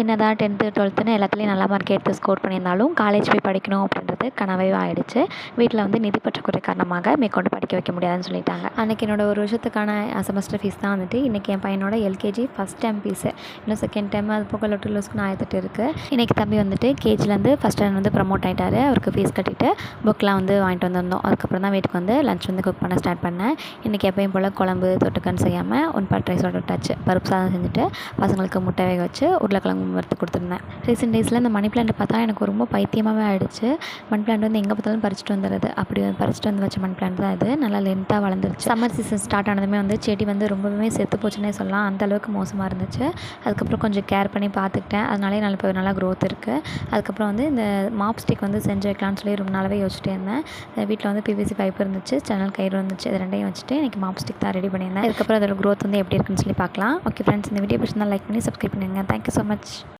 என்ன தான் டென்த்து டுவெல்த்துன்னு எல்லாத்துலேயும் நல்ல மார்க் எடுத்து ஸ்கோர் பண்ணியிருந்தாலும் காலேஜ் போய் படிக்கணும் அப்படின்றது கனவே ஆகிடுச்சு வீட்டில் வந்து நிதி பற்றாக்குறை காரணமாக மேற்கொண்டு படிக்க வைக்க முடியாதுன்னு சொல்லிட்டாங்க. அன்றைக்கி என்னோட ஒரு வருஷத்துக்கான செமஸ்டர் ஃபீஸ் தான் வந்துட்டு இன்றைக்கி என் பையனோட எல்கேஜி ஃபஸ்ட் டைம் ஃபீஸு இன்னும் செகண்ட் டைம் அது போக லொட்டு லூஸ்க்கு ஆயிரத்தெட்டு இருக்குது இன்றைக்கி தம்பி வந்துட்டு கேஜிலேருந்து ஃபஸ்ட் ஸ்டாண்ட் வந்து ப்ரமோட் ஆகிட்டாரு அவருக்கு ஃபீஸ் கட்டிட்டு புக்கெலாம் வந்து வாங்கிட்டு வந்திருந்தோம். அதுக்கப்புறம் தான் வீட்டுக்கு வந்து லஞ்ச் வந்து குக் பண்ண ஸ்டார்ட் பண்ணேன். இன்றைக்கி எப்பயும் போல் குழம்பு தொட்டுக்கன்னு செய்யாமல் ஒன் பாட் ரைஸோட விட்டாச்சு பருப்பு சாதம் செஞ்சுட்டு பசங்களுக்கு முட்டை வேக வச்சு உருளைக்கிழங்கு வறுத்து கொடுத்துருந்தேன். ரீசெண்ட் டேஸில் இந்த மணி பிளான்ட் பார்த்தா எனக்கு ரொம்ப பைத்தியமாகவே ஆகிடுச்சு மணி பிளான்ட் வந்து எங்கே பார்த்தாலும் பறிச்சிட்டு வந்துடுது அப்படி பறிச்சுட்டு வந்து வச்ச மணி பிளான்ட் தான் இது. நல்லா லென்த்தாக வளர்ந்துருச்சு. சம்மர் சீசன் ஸ்டார்ட் ஆனதுமே வந்து செடி வந்து ரொம்பவே செத்து போச்சுன்னே சொல்லலாம். அந்த அளவுக்கு மோசமாக இருந்துச்சு. அதுக்கப்புறம் கொஞ்சம் கேர் பண்ணி பார்த்துக்கிட்டேன். அதனாலே நல்ல இப்போ நல்லா க்ரோத் இருக்குது அதுக்கப்புறம் வந்து இந்த மாப் ஸ்டிக் வந்து செஞ்சு வைக்கலாம்னு சொல்லி ரொம்ப நாளாகவே யோசிச்சுட்டே இருந்தேன். வீட்டில் வந்து பிவிசி பைப் இருந்துச்சு. சேனல் கயிறு இருந்துச்சு. இது ரெண்டையும் வச்சுட்டு எனக்கு மாப் ஸ்டிக் தான் ரெடி பண்ணியிருந்தேன். அதுக்கப்புறம் அதோட க்ரோத் வந்து எப்படி இருக்குன்னு சொல்லி பார்க்கலாம். ஓகே ஃப்ரெண்ட்ஸ் இந்த வீடியோ பிடிச்சிருந்தா லைக் பண்ணி சப்ஸ்கிரைப் பண்ணுங்கள் thank you so much Giants.